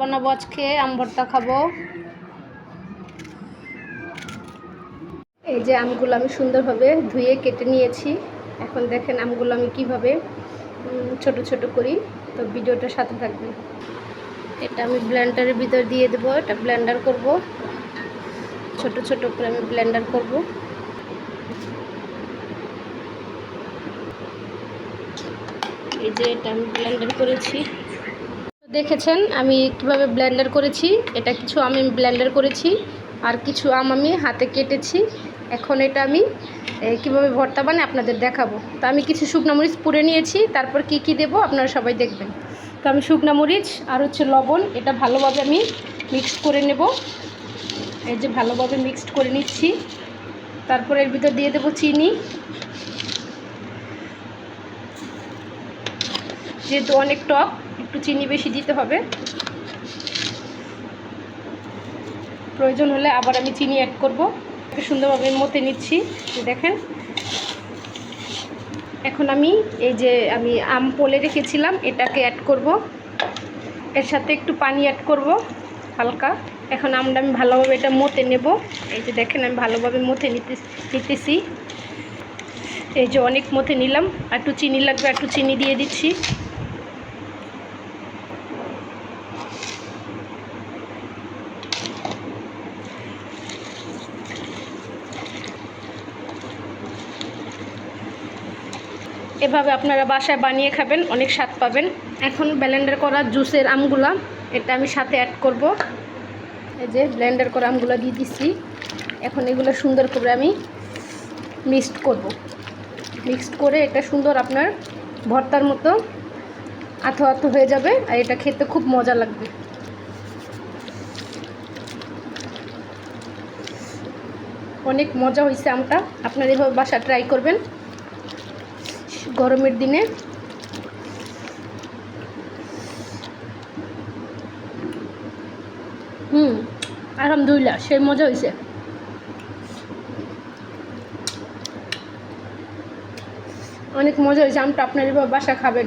বানাবো আজকে আম ভর্তা খাব। এই যে আমগুলো আমি সুন্দরভাবে ধুয়ে কেটে নিয়েছি। এখন দেখেন আমগুলো আমি কীভাবে ছোট ছোট করি। তো ভিডিওটা সাথে থাকবে এটা আমি ব্লেন্ডারের ভিতর দিয়ে দেবো, এটা ব্লেন্ডার করব। ছোট ছোট করে আমি ব্লেন্ডার করব। এই যে এটা আমি ব্লেন্ডার করেছি। দেখেছেন, আমি কীভাবে ব্লেন্ডার করেছি, এটা কিছু আমি ব্লেন্ডার করেছি, আর কিছু আম আমি হাতে কেটেছি। এখন এটা আমি কীভাবে ভর্তা বানাই আপনাদের দেখাবো। তো আমি কিছু শুকনো মরিচ পুড়ে নিয়েছি, তারপর কি কি দেবো আপনারা সবাই দেখবেন। তো আমি শুকনো মরিচ আর হচ্ছে লবণ, এটা ভালোভাবে আমি মিক্সড করে নেব। এই যে ভালোভাবে মিক্সড করে নিচ্ছি। তারপর এর ভিতর দিয়ে দেবো চিনি। যেহেতু অনেক টক একটু চিনি বেশি দিতে হবে। প্রয়োজন হলে আবার আমি চিনি অ্যাড করব। সুন্দরভাবে মতে নিচ্ছি দেখেন। এখন আমি এই যে আমি আম পোলে রেখেছিলাম, এটাকে অ্যাড করব। এর সাথে একটু পানি অ্যাড করব, হালকা। এখন আমরা আমি ভালোভাবে এটা মতে নেব। এই যে দেখেন, আমি ভালোভাবে মতে নিতে, নিতেছি। এই যে অনেক মতে নিলাম একটু চিনি লাগবে একটু চিনি দিয়ে দিচ্ছি। এভাবে আপনারা বাসায় বানিয়ে খাবেন, অনেক স্বাদ পাবেন। এখন ব্লেন্ডার করা জুসের আমগুলা, এটা আমি সাথে অ্যাড করব। এই যে ব্লেন্ডার করা আমগুলো দিয়ে দিচ্ছি এখন এগুলো সুন্দর করে আমি মিক্সড করব। মিক্সড করে এটা সুন্দর আপনার ভর্তার মতো আথো আথো হয়ে যাবে, আর এটা খেতে খুব মজা লাগবে। অনেক মজা হয়েছে আমটা। আপনারা এভাবে বাসা ট্রাই করবেন। গরমের দিনে। হুম আলহামদুলিল্লাহ সেই মজা হয়েছে অনেক মজা হয়েছে আমটা আপনার বাসা খাবেন।